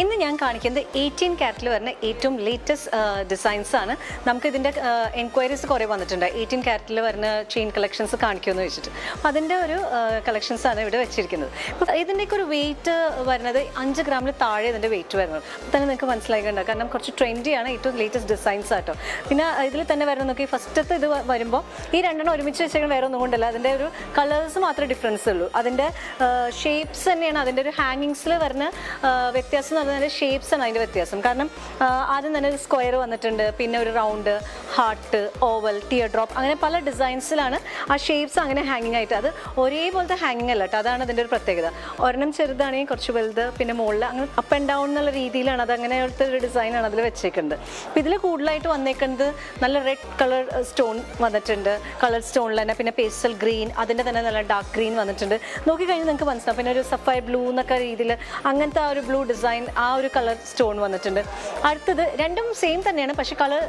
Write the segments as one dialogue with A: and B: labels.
A: ഇന്ന് ഞാൻ കാണിക്കുന്നത് എയ്റ്റീൻ കാരറ്റിൽ വരുന്ന ഏറ്റവും ലേറ്റസ്റ്റ് ഡിസൈൻസ് ആണ്. നമുക്ക് ഇതിന്റെ എൻക്വയറീസ് കുറേ വന്നിട്ടുണ്ട്. എയ്റ്റീൻ കാരറ്റിൽ വരുന്ന ചെയിൻ കളക്ഷൻസ് കാണിക്കുമെന്ന് വെച്ചിട്ട്. അപ്പോൾ അതിന്റെ ഒരു കളക്ഷൻസ് ആണ് ഇവിടെ വെച്ചിരിക്കുന്നത്. ഇതിന്റെയൊക്കെ ഒരു വെയിറ്റ് വരുന്നത് അഞ്ച് ഗ്രാമിൽ താഴെ ഇതിന്റെ വെയിറ്റ് വരുന്നത്. അപ്പോൾ തന്നെ നിങ്ങൾക്ക് മനസ്സിലായിട്ടുണ്ട്. കാരണം കുറച്ച് ട്രെൻഡിയാണ് ഏറ്റവും ലേറ്റസ്റ്റ് ഡിസൈൻസ് ആട്ടോ. പിന്നെ ഇതിൽ തന്നെ വരുന്ന നോക്കി ഫസ്റ്റത്തെ ഇത് വരുമ്പോൾ ഈ രണ്ടെണ്ണം ഒരുമിച്ച് വെച്ചാൽ വേറെ ഒന്നും കൊണ്ടല്ല. അതിന്റെ ഒരു കളേഴ്സ് മാത്രമേ ഡിഫറൻസ് ഉള്ളൂ. അതിന്റെ ഷേപ്സ് തന്നെയാണ് അതിന്റെ ഒരു ഹാങ്ങിങ്സിൽ വരുന്ന വ്യത്യാസം നല്ല ഷേപ്സ് ആണ് അതിന്റെ വ്യത്യാസം. കാരണം ആദ്യം തന്നെ ഒരു സ്ക്വയർ വന്നിട്ടുണ്ട് പിന്നെ ഒരു round heart oval teardrop അങ്ങനെ പല ഡിസൈൻസിലാണ് ആ ഷേപ്സ് അങ്ങനെ ഹാങ്ങിങ് ആയിട്ട്. അത് ഒരേപോലത്തെ ഹാങ്ങിങ് അല്ല കേട്ടോ അതാണ് അതിന്റെ ഒരു പ്രത്യേകത. ഒരെണ്ണം ചെറുതാണെങ്കിൽ കുറച്ച് വലുത് പിന്നെ മുകളിൽ അങ്ങനെ അപ്പ് ആൻഡ് ഡൗൺ എന്നുള്ള രീതിയിലാണ് അത് അങ്ങനെയുള്ള ഒരു ഡിസൈനാണ് അതിൽ വെച്ചേക്കുന്നത്. അപ്പോൾ ഇതിൽ കൂടുതലായിട്ട് വന്നേക്കുന്നത് നല്ല റെഡ് കളർ സ്റ്റോൺ വന്നിട്ടുണ്ട്. കളർ സ്റ്റോണിൽ തന്നെ പിന്നെ പേസ്റ്റൽ ഗ്രീൻ അതിന്റെ തന്നെ നല്ല ഡാർക്ക് ഗ്രീൻ വന്നിട്ടുണ്ട്. നോക്കിക്കഴിഞ്ഞാൽ നിങ്ങൾക്ക് മനസ്സിലാവും. പിന്നെ ഒരു സഫായ ബ്ലൂ എന്നൊക്കെ രീതിയിൽ അങ്ങനത്തെ ആ ഒരു ബ്ലൂ ഡിസൈൻ ആ ഒരു കളർ സ്റ്റോൺ വന്നിട്ടുണ്ട്. അടുത്തത് രണ്ടും സെയിം തന്നെയാണ്. പക്ഷേ കളർ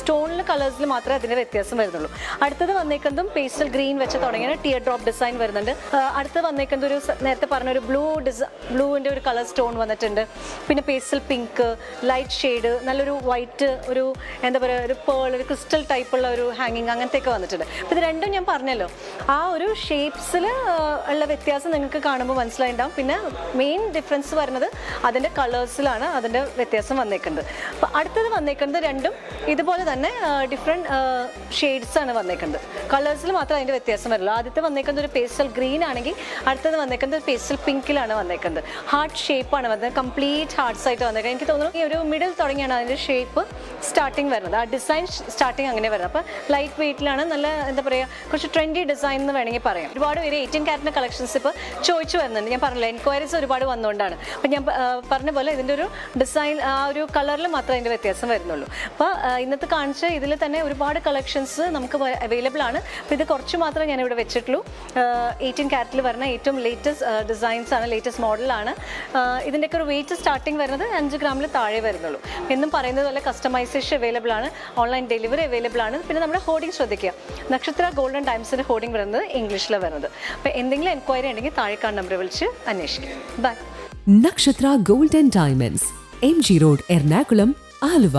A: സ്റ്റോണിൽ കളേഴ്സിൽ മാത്രമേ അതിന്റെ വ്യത്യാസം വരുന്നുള്ളൂ. അടുത്തത് വന്നേക്കുന്നതും പേസ്റ്റൽ ഗ്രീൻ വെച്ച് തുടങ്ങിയ ടിയർ ഡ്രോപ്പ് ഡിസൈൻ വരുന്നുണ്ട് അടുത്ത് വന്നേക്കുന്നത് ഒരു നേരത്തെ പറഞ്ഞ ഒരു ബ്ലൂ ഡിസൈ ബ്ലൂവിന്റെ ഒരു കളർ സ്റ്റോൺ വന്നിട്ടുണ്ട്. പിന്നെ പേസ്റ്റൽ പിങ്ക് ലൈറ്റ് ഷെയ്ഡ് നല്ലൊരു വൈറ്റ് ഒരു എന്താ പറയുക ഒരു പേൾ ഒരു ക്രിസ്റ്റൽ ടൈപ്പുള്ള ഒരു ഹാങ്ങിങ് അങ്ങനത്തെയൊക്കെ വന്നിട്ടുണ്ട്. അപ്പോൾ ഇത് രണ്ടും ഞാൻ പറഞ്ഞല്ലോ. ആ ഒരു ഷേപ്സിൽ ഉള്ള വ്യത്യാസം നിങ്ങൾക്ക് കാണുമ്പോൾ മനസ്സിലായിണ്ടാവും. പിന്നെ മെയിൻ ഡിഫറൻസ് വരുന്നത് അതിന്റെ കളേഴ്സിലാണ് അതിന്റെ വ്യത്യാസം വന്നേക്കുന്നത്. അപ്പോൾ അടുത്തത് വന്നേക്കുന്നത് രണ്ടും ഇതുപോലെ തന്നെ ഡിഫറെന്റ് ഷെയ്ഡ്സ് ആണ് വന്നേക്കുന്നത്. കളേഴ്സിൽ മാത്രം അതിന്റെ വ്യത്യാസം വരുള്ളൂ ആദ്യത്തെ വന്നേക്കുന്നത് ഒരു പേസ്റ്റൽ ഗ്രീൻ ആണെങ്കിൽ അടുത്തത് വന്നേക്കുന്നത് ഒരു പേസ്റ്റൽ പിങ്കിലാണ് വന്നേക്കുന്നത്. ഹാർട്ട് ഷേപ്പാണ് വന്നത് കംപ്ലീറ്റ് ഹാർട്ട്സ് ആയിട്ട് വന്നേക്കുന്നത്. എനിക്ക് തോന്നുന്നു ഈ ഒരു മിഡിൽ തുടങ്ങിയാണ് അതിന്റെ ഷേപ്പ് സ്റ്റാർട്ടിങ് വരുന്നത്. ആ ഡിസൈൻ സ്റ്റാർട്ടിങ് അങ്ങനെ വരുന്നത്. അപ്പോൾ ലൈറ്റ് വെയിറ്റിലാണ് നല്ല എന്താ പറയുക കുറച്ച് ട്രെൻഡി ഡിസൈൻ എന്ന് വേണമെങ്കിൽ പറയാം. ഒരുപാട് പേര് എയ്റ്റീൻ കാരറ്റിന്റെ കളക്ഷൻസ് ഇപ്പോൾ ചോദിച്ചു വരുന്നുണ്ട്. ഞാൻ പറഞ്ഞില്ല എൻക്വയറീസ് ഒരുപാട് വന്നുകൊണ്ടാണ്. അപ്പോൾ ഞാൻ പറഞ്ഞ പോലെ ഇതിന്റെ ഒരു ഡിസൈൻ ആ ഒരു കളറിൽ മാത്രമേ അതിന്റെ വ്യത്യാസം വരുന്നുള്ളൂ. അപ്പോൾ ഇന്നത്തെ കാണിച്ച ഇതിൽ തന്നെ ഒരുപാട് കളക്ഷൻസ് നമുക്ക് അവൈലബിൾ ആണ്. അപ്പോൾ ഇത് കുറച്ച് മാത്രമേ ഞാൻ ഇവിടെ വെച്ചിട്ടുള്ളൂ എയ്റ്റീൻ ക്യാരറ്റിൽ വരുന്ന ഏറ്റവും ലേറ്റസ്റ്റ് ഡിസൈൻസ് ആണ് ലേറ്റസ്റ്റ് മോഡലാണ് ഇതിന്റെയൊക്കെ ഒരു വെയിറ്റ് സ്റ്റാർട്ടിങ് വരുന്നത് അഞ്ച് ഗ്രാമിൽ താഴെ വരുന്നുള്ളൂ. എന്നും പറയുന്നത് പോലെ കസ്റ്റമൈസേഷൻ അവൈലബിൾ ആണ്. ഓൺലൈൻ ഡെലിവറി അവൈലബിൾ ആണ്. പിന്നെ നമ്മുടെ ഹോർഡിംഗ് ശ്രദ്ധിക്കുക. നക്ഷത്ര ഗോൾഡൻ ടൈംസിന്റെ ഹോർഡിംഗ് വരുന്നത് ഇംഗ്ലീഷിലാണ് വരുന്നത്. അപ്പോൾ എന്തെങ്കിലും എൻക്വയറി ഉണ്ടെങ്കിൽ താഴെ കാണുന്ന നമ്പർ വിളിച്ച് അന്വേഷിക്കും. Bye
B: Nakshatra golden diamonds M G road Ernakulam Aluva